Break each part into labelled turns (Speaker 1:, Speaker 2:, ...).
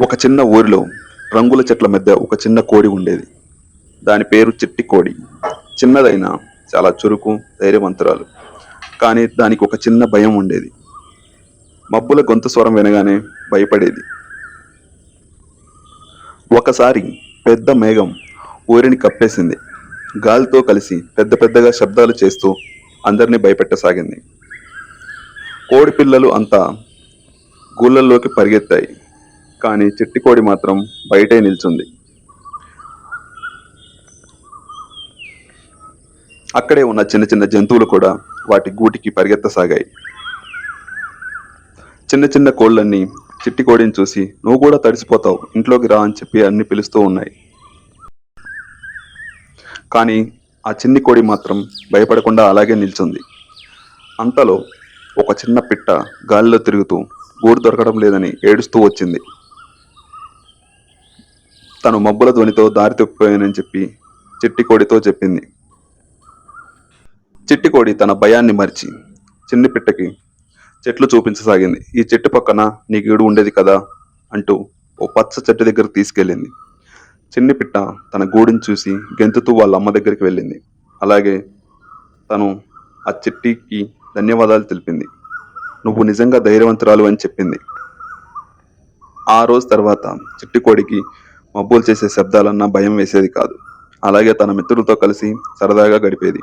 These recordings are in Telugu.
Speaker 1: ఒక చిన్న ఊరిలో రంగుల చెట్ల మధ్య ఒక చిన్న కోడి ఉండేది. దాని పేరు చిట్టి కోడి. చిన్నదైన చాలా చురుకు ధైర్యవంతురాలు. కానీ దానికి ఒక చిన్న భయం ఉండేది. మబ్బుల గొంతు స్వరం వినగానే భయపడేది. ఒకసారి పెద్ద మేఘం ఊరిని కప్పేసింది. గాలితో కలిసి పెద్ద పెద్దగా శబ్దాలు చేస్తూ అందరినీ భయపెట్టసాగింది. కోడి పిల్లలు అంతా గూళ్ళల్లోకి పరిగెత్తాయి. కానీ చిట్టి కోడి మాత్రం బయటే నిల్చుంది. అక్కడే ఉన్న చిన్న చిన్న జంతువులు కూడా వాటి గూటికి పరిగెత్తసాగాయి. చిన్న చిన్న కోళ్ళన్నీ చిట్టి కోడిని చూసి నువ్వు కూడా తడిసిపోతావు ఇంట్లోకి రా అని చెప్పి అన్ని పిలుస్తూ ఉన్నాయి. కానీ ఆ చిన్ని కోడి మాత్రం భయపడకుండా అలాగే నిల్చుంది. అంతలో ఒక చిన్న పిట్ట గాలిలో తిరుగుతూ గూడు దొరకడం లేదని ఏడుస్తూ వచ్చింది. తను మబ్బుల ధ్వనితో దారి తప్పిపోయానని చెప్పి చిట్టికోడితో చెప్పింది. చిట్టికోడి తన భయాన్ని మరిచి చిన్ని పిట్టకి చెట్లు చూపించసాగింది. ఈ చెట్టు పక్కన నీ గీడు ఉండేది కదా అంటూ ఓ పచ్చ చెట్టు దగ్గర తీసుకెళ్ళింది. చిన్ని పిట్ట తన గూడిని చూసి గెంతుతూ వాళ్ళ అమ్మ దగ్గరికి వెళ్ళింది. అలాగే తను ఆ చెట్టికి ధన్యవాదాలు తెలిపింది. నువ్వు నిజంగా ధైర్యవంతురాలు అని చెప్పింది. ఆ రోజు తర్వాత చిట్టికోడికి మబ్బులు చేసే శబ్దాలన్నా భయం వేసేది కాదు. అలాగే తన మిత్రులతో కలిసి సరదాగా గడిపేది.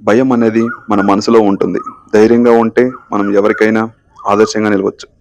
Speaker 1: భయం అనేది మన మనసులో ఉంటుంది. ధైర్యంగా ఉంటే మనం ఎవరికైనా ఆదర్శంగా నిలవచ్చు.